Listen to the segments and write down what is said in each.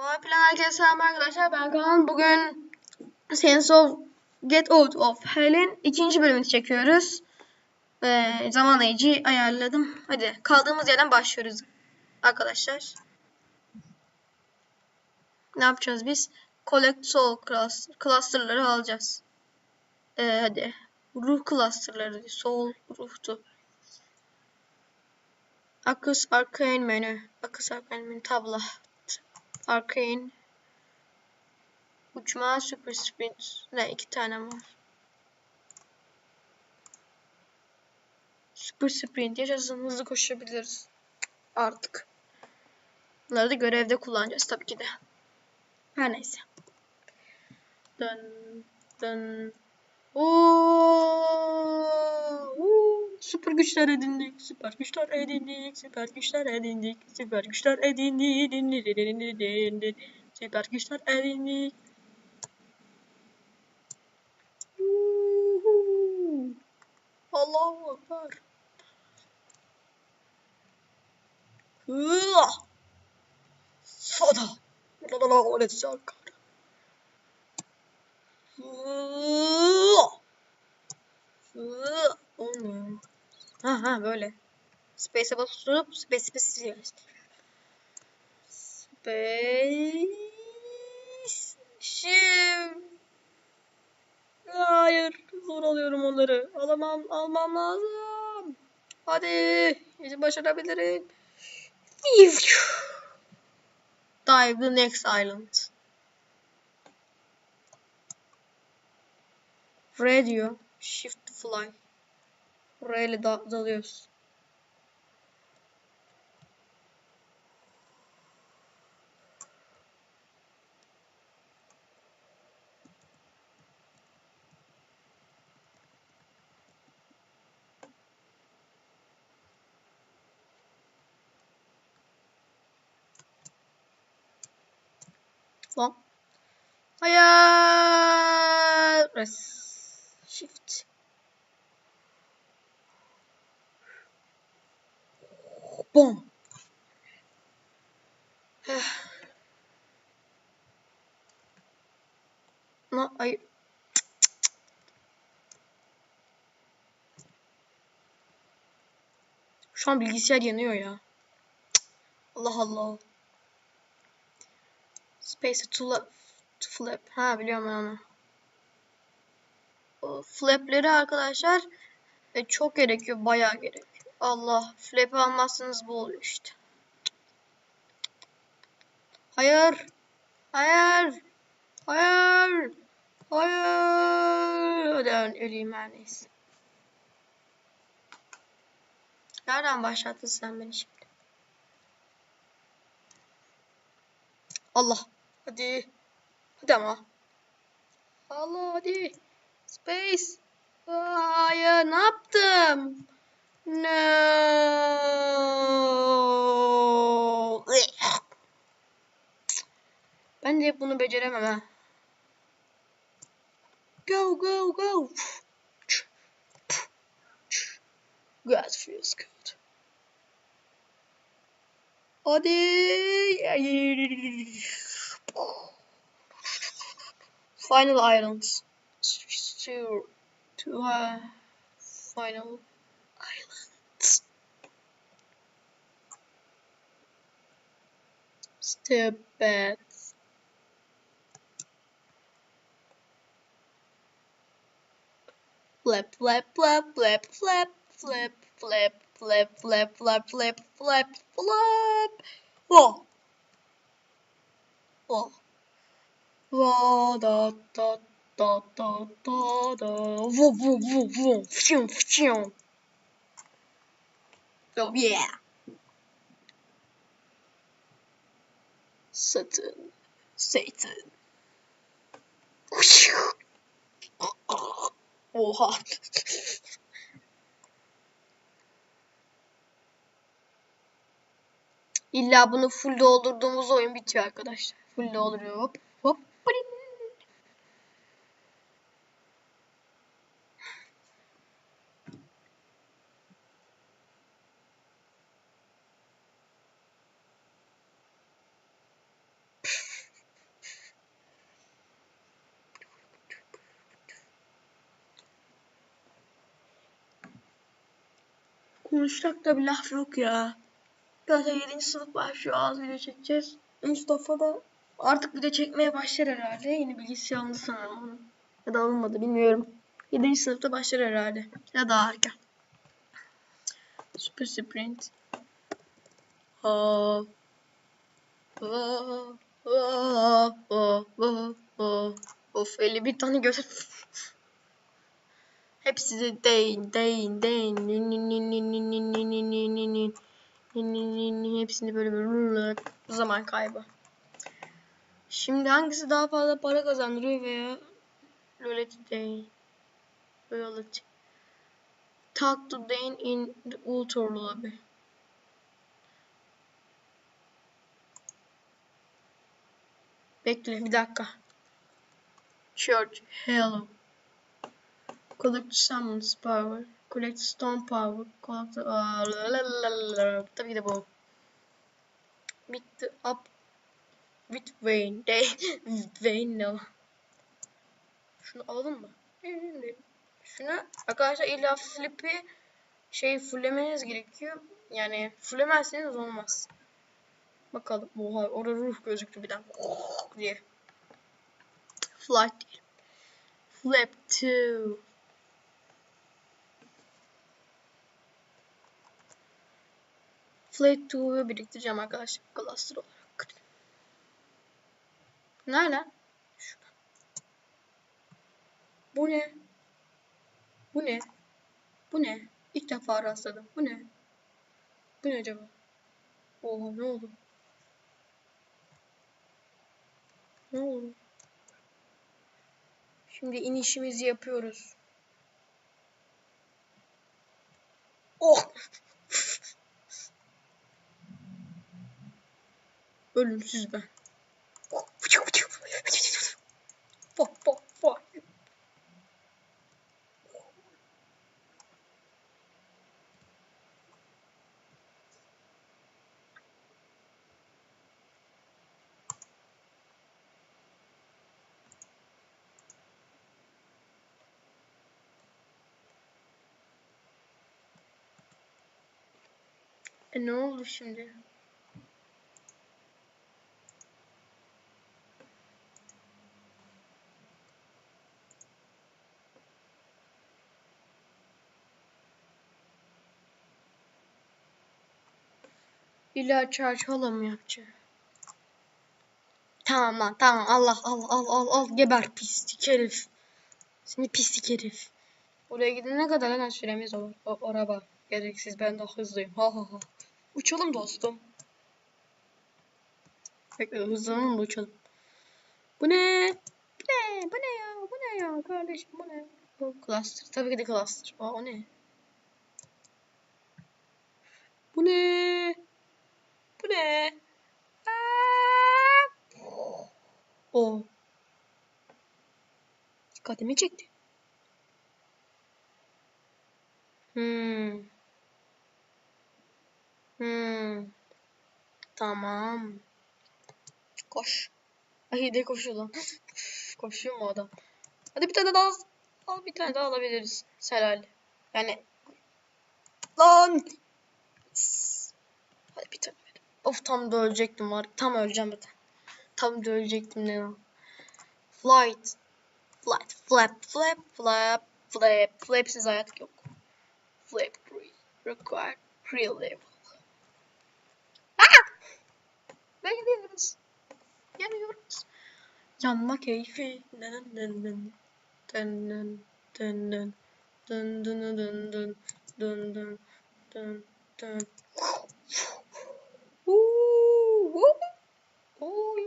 Mavi Plan herkese selam arkadaşlar. Ben Kaan. Bugün Sense of Get Out of Hell'in ikinci bölümünü çekiyoruz. Ve zaman ayıcı ayarladım. Hadi kaldığımız yerden başlıyoruz arkadaşlar. Ne yapacağız biz? Collect Soul Cluster, Cluster'ları alacağız. Ee, hadi. Ruh Cluster'ları. Soul ruhtu. Akış Arcane menü. Akış Arcane menü tabla. Arcane. Uçma Super Sprint. Ne iki tane var. Super Sprint. Yaşasın hızlı koşabiliriz. Artık. Bunları da görevde kullanacağız tabii ki de. Her neyse. Dön dön. Oo, oo, süper güçler edindik, süper güçler edindik, süper güçler edindik, süper güçler edindik, süper güçler edindik. Allahu Ekber. Hıa. Sada. La la la la la Hıa. Ha ha böyle. Space'e basıp space space space. Space. Şimdi. Hayır. Zor alıyorum onları. Alamam. Almam lazım. Hadi. Bizi başarabilirim. Dive the next island. Radio. Shift fly. Buraya ile da dalıyoruz. Lan. Hayır. Shift. Bom. Na, ay. Şu an bilgisayar yanıyor ya. Allah Allah. Space to, to flap. Ha biliyorum ben onu. O flapleri arkadaşlar e, çok gerekiyor. Bayağı gerekiyor. Allah. Flap'i almazsanız bu oluyor işte. Hayır. Hayır. Hayır. Hayır. Hadi öleyim her neyse. Nereden başlattın sen beni şimdi? Allah. Hadi. Hadi ama. Allah hadi. Space. Hayır ne yaptım? No. Ben de bunu beceremem ha. Go go go. That feels good. Hadi. Final islands. To to uh, final Stupid. Flip, flip, flip, flip, flip, flip, flip, flip, flip, flip, flip, flip, flip. Oh. Oh. La da da da da da da. Vu vu vu vu. Fşum fşum. Oh yeah. Satan. Satan. Oha. İlla bunu full doldurduğumuz oyun bitiyor arkadaşlar. Full dolduruyor. Hop hop. Bring. Konuşacak da bir laf yok ya. Zaten 7. sınıf başlıyor. Az video çekeceğiz. Mustafa da artık video çekmeye başlar herhalde. Yeni bilgisi alındı sanırım. Ya da alınmadı bilmiyorum. 7. sınıfta başlar herhalde. Ya daha erken. Super Sprint. Aa. Aa. Aa. Aa. Aa. Of 51 tane göster. Hepsi de deyin deyin deyin. Hepsini böyle böyle zaman kaybı. Şimdi hangisi daha fazla para kazandırıyor veya roulette değil. Roulette. Talk to Dane in the Ultra Lobby. Bekle bir dakika. Church, hello. Collect summons power. Collect stone power. Collect... Tabii ki de bu. Meet the up with Wayne. They, Wayne no. Şunu alalım mı? Şunu arkadaşlar illa flip'i şey fullemeniz gerekiyor. Yani fullemezseniz olmaz. Bakalım. Oha orada ruh gözüktü birden. diye. Flight değil. Flip 2. Flip 2'yu biriktireceğim arkadaşlar. Cluster olarak. Nerede? Şurada. Bu ne? Bu ne? Bu ne? İlk defa rastladım. Bu ne? Bu ne acaba? Oha ne oldu? Ne oldu? Şimdi inişimizi yapıyoruz. Oh! Ölümsüz ben. E ne oldu şimdi? Charge hala mı yapacağım? Tamam tamam Allah al al al al geber pislik herif. Seni pislik herif. Oraya gidene kadar hemen süremiz olur. O araba. Gereksiz ben daha hızlıyım. Ha ha ha. Uçalım dostum. Bekle hızlanalım da uçalım. Bu ne? Bu ne? Bu ne ya? Bu ne ya kardeşim bu ne? Bu cluster. Tabii ki de cluster. Aa o ne? Bu ne? Bu ne? O. Dikkatimi çekti. Hmm. Hmm. Tamam. Koş. Ay de koşuyor lan. Koşuyor mu adam? Hadi bir tane daha al bir tane daha alabiliriz. Selal. Yani lan. Hadi bir tane. Of tam da ölecektim var. Tam öleceğim zaten. Tam da ölecektim ne. Flight. Flight. Flap. Flap. Flap. Flap. Flapsiz hayat yok. Flap 3. Required pre-level. Ve gidiyoruz. Yanıyoruz. Yanma keyfi. Dın dın dın. Dın dın dın dın. Dın dın dın dın. Dın dın dın dın. Uuu. Oy,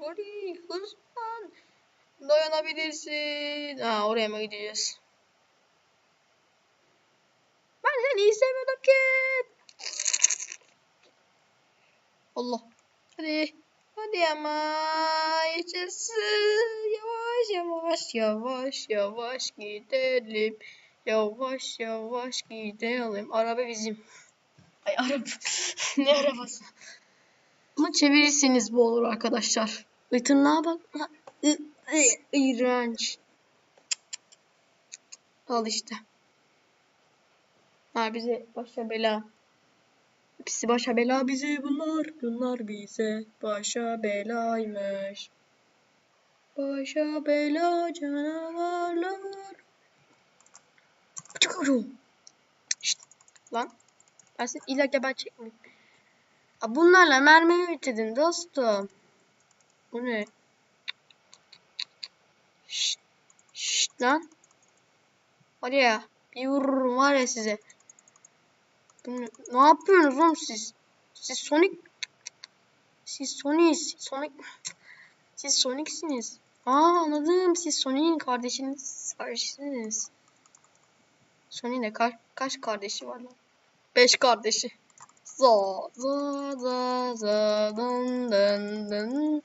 hadi hızlan. Dayanabilirsin. Ha oraya mı gideceğiz? Ben seni istemiyordum ki. Allah. Hadi. Hadi ama yaşasın. Yavaş yavaş yavaş yavaş gidelim. Yavaş yavaş gidelim. Araba bizim. Ay araba. ne arabası? Ama çevirirseniz bu olur arkadaşlar. Tırnağa bak. İğrenç. Al işte. Ha bize başa bela. Hepsi başa bela bize bunlar. Bunlar bize başa belaymış. Başa bela canavarlar. Çıkıyorum. Şşt, lan. Ben seni illa gebertecek miyim? Bunlarla mermi bitirdim dostum. Bu ne? Şşt, şşt lan. Hadi ya. Bir vururum var ya size. Ne, ne yapıyorsunuz oğlum siz? Siz Sonic... Siz Sonic... Sonic... Siz Sonic'siniz. Aa anladım. Siz Sonic'in kardeşiniz. Kardeşiniz. Sonic'in de kaç, kaç kardeşi var lan? Beş kardeşi. Za za za za dın dın dın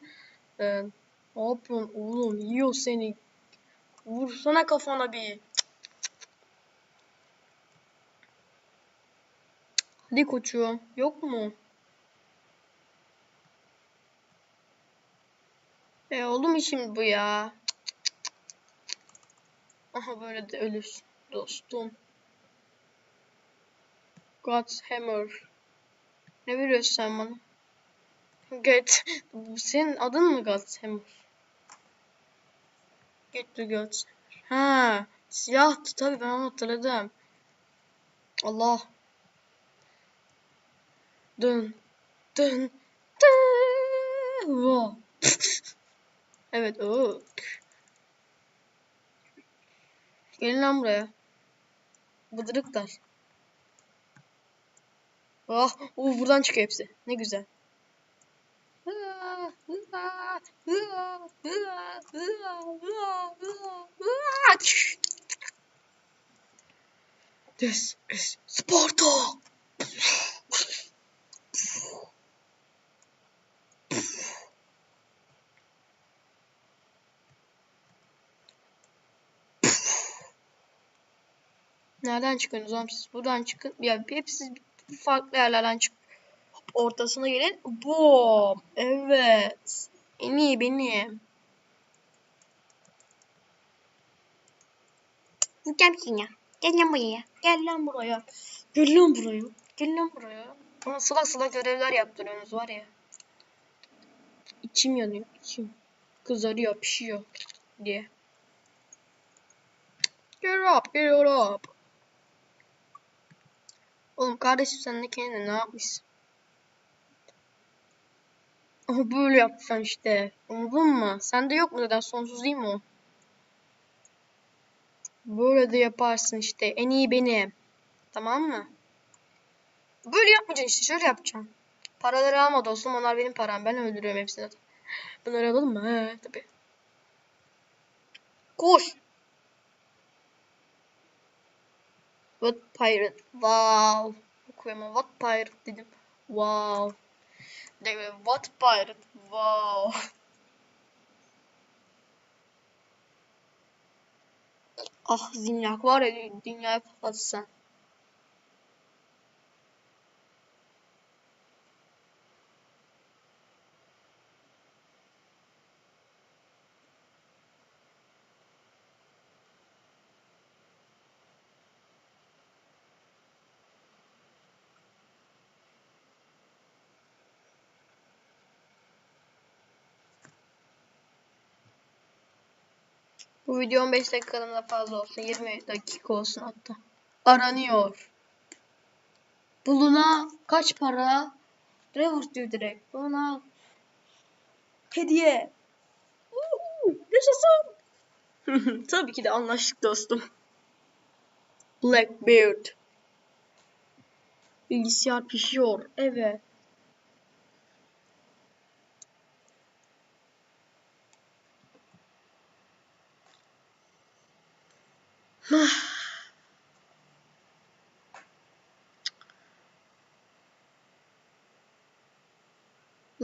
dın. Ne yapıyorsun oğlum? Yiyor seni. Vursana kafana bir. Hadi koçum. Yok mu? E oldu mu şimdi bu ya? Aha böyle de ölürsün dostum. God's Hammer. Ne veriyorsun sen bana? Get. Senin adın mı Hammer? Get to Hammer. Ha, silahtı tabii ben onu hatırladım. Allah. Dın. Dın. Wow. evet o. Gelin lan buraya. Bıdırıklar. Ah, uh, buradan çıkıyor hepsi. Ne güzel. This is Sparta. Nereden çıkıyorsunuz oğlum siz? Buradan çıkın. Ya hepsi farklı yerlerden çık. Ortasına gelin. Boom. Evet. En iyi benim. Gel misin ya? Gel lan buraya. Gel lan buraya. Gel lan buraya. Gel lan buraya. Ama sıla sıla görevler yaptırıyorsunuz var ya. İçim yanıyor. içim. Kızarıyor, pişiyor diye. Get up, get up. Oğlum kardeşim sen de kendine ne yapmışsın? Ama böyle yapacaksın işte. Anladın mı? Sende yok mu neden sonsuz değil mi o? Böyle de yaparsın işte. En iyi benim. Tamam mı? Böyle yapmayacaksın işte. Şöyle yapacaksın. Paraları alma dostum. Onlar benim param. Ben öldürüyorum hepsini. Bunları alalım mı? He tabii. Koş. What pirate? Wow. Okuyamam. What pirate dedim. Wow. De what pirate? Wow. Ah zinyak var ya dünyayı patlatsan. Bu video 15 dakikadan da fazla olsun. 20 dakika olsun hatta. Aranıyor. Buluna kaç para? Trevor diyor direkt. Buluna hediye. Yaşasın. Tabii ki de anlaştık dostum. Blackbeard. Bilgisayar pişiyor. Evet. Ne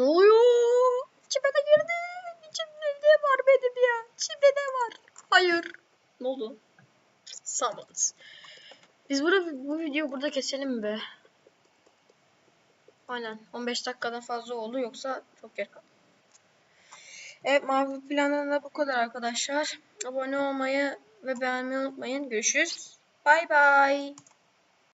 oluyor? İçime de girdi. İçimde ne var benim ya? İçimde ne var? Hayır. Ne oldu? Summons. Biz burada, bu videoyu burada keselim be? Aynen. 15 dakikadan fazla oldu yoksa çok yer kaldı. Evet mavi plandan da bu kadar arkadaşlar. Abone olmayı ve beğenmeyi unutmayın. Görüşürüz. Bay bay.